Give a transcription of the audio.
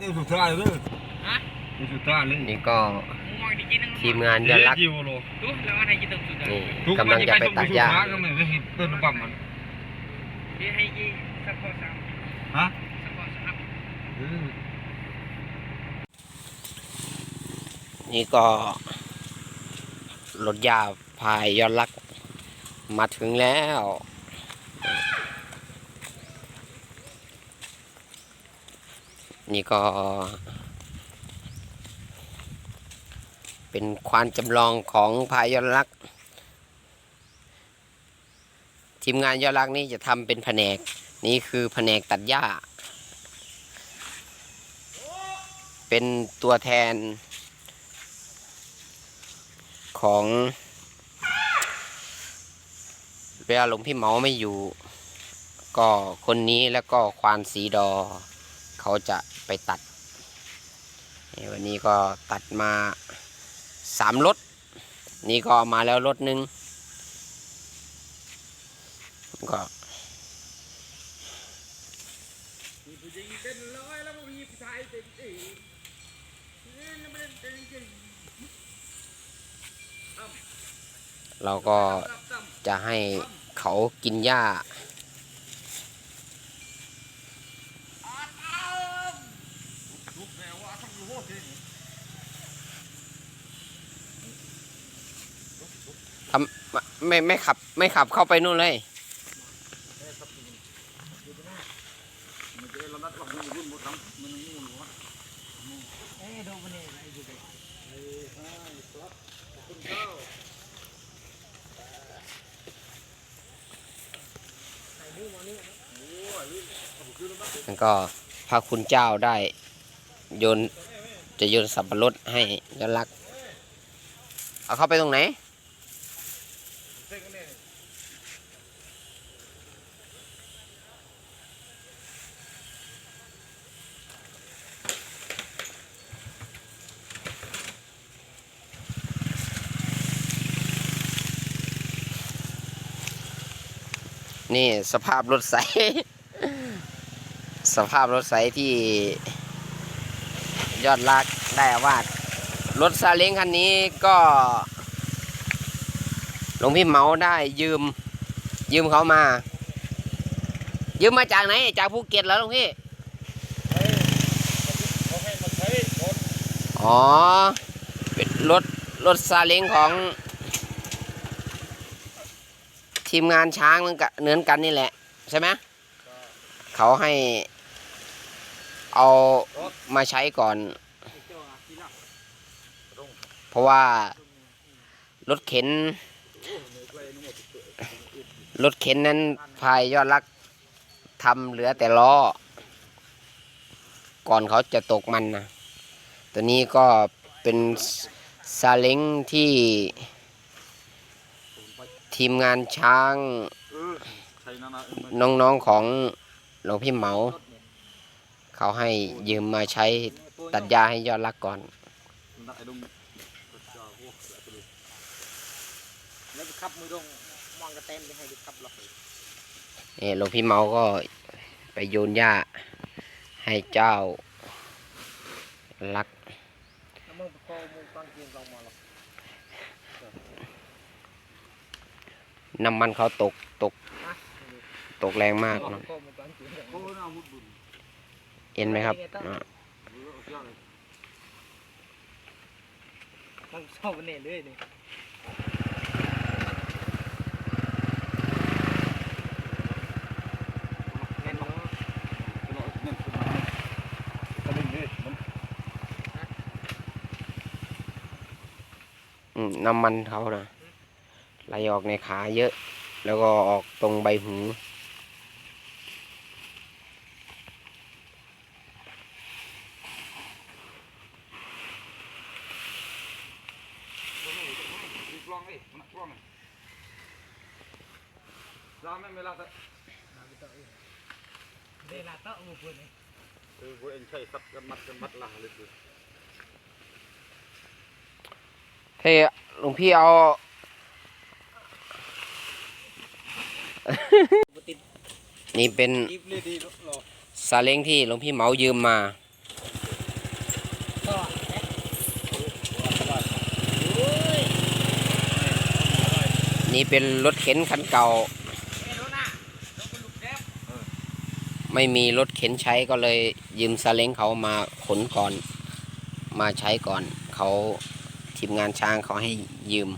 กินสุดท้ายเลยฮะสุดท้ายเลยนี่ก็มึงมองดิกินนึงทีมงานยอดรักจิวโลดูแล้วว่าให้กินตึกสุดเลยนี่กำลังจะไปตัดหญ้าก็ไม่ได้เติมปั๊มมันเดี๋ยวให้กินสักข้อสามฮะสักข้อสามนี่ก็รถยาพายยอดรักมาถึงแล้ว นี่ก็ เป็นควานจำลองของพายยอดรัก ทีมงานยอดรักนี่จะทำเป็นแผนก นี่คือแผนกตัดหญ้า เป็นตัวแทนของเวลาหลวงพี่เหมาไม่อยู่ ก็คนนี้แล้วก็ควานสีดอ เขาจะไปตัด วันนี้ก็ตัดมาสามรถ นี่ก็มาแล้วรถหนึ่งก็เราก็จะให้เขากินหญ้า ทำไม่ไม่ขับ ไม่ขับเข้าไปนู่นเลยแล้วก็พระคุณเจ้าได้โยน จะโยนสับปะรดให้ยอดรัก เอาเข้าไปตรงไหน นี่สภาพรถใส สภาพรถใสที่ ยอดรักได้อาวาดรถซาเล้งคันนี้ก็หลวงพี่เมาได้ยืม ยืมเขามา ยืมมาจากไหนจากภูเก็ตแล้วหลวงพี่อ๋อเป็นรถรถซาเล้งของ ทีมงานช้างเหมือเหมือนกันนี่แหละ ใช่ไหมเขาให้ เอามาใช้ก่อน เพราะว่ารถเข็น รถเข็นนั้นพายยอดรักทำเหลือแต่ล้อ ก่อนเขาจะตกมันนะตัวนี้ก็เป็นซาเล้งที่ทีมงานช้างเออใช้นั่นนะน้องๆของหลวงพี่เหมา เขาให้ยืมมาใช้ตัดหญ้าให้ยอดรักก่อนไอ้ดงแล้วไปขับมือตรงมองกระเต็มไปให้ดูขับหรอกนี่หลวงพี่เมาก็ไปโยนหญ้าให้เจ้ารักแล้วมึงประคองมึงฟังเกียงกองมาหรอกน้ำมันเขาตกตก ตกแรงมากเนอะ เกียงโอ้น่ามุดบุญเห็นไหมครับอะต้องชอบมันเนี่ยเลยนี่เงินมั้งอืมน้ำมันเขานะไหลออกในขาเยอะ แล้วก็ออกตรงใบหู กล้องดิมันกล้องเราไม่เวลาแต่เวลาเตาะมือปืนนี่เออพวกเอ็งใช้สับกันมัดกันมัดละเลยคือเฮ้ยหลวงพี่เอา นี่เป็นซาเล้งที่หลวงพี่เหมายืมมา นี้เป็นรถเข็นคันเก่า ไม่มีรถเข็นใช้ก็เลยยืมซาเล้งเขามาขนก่อน มาใช้ก่อน เขาทีมงานช้างเขาให้ยืม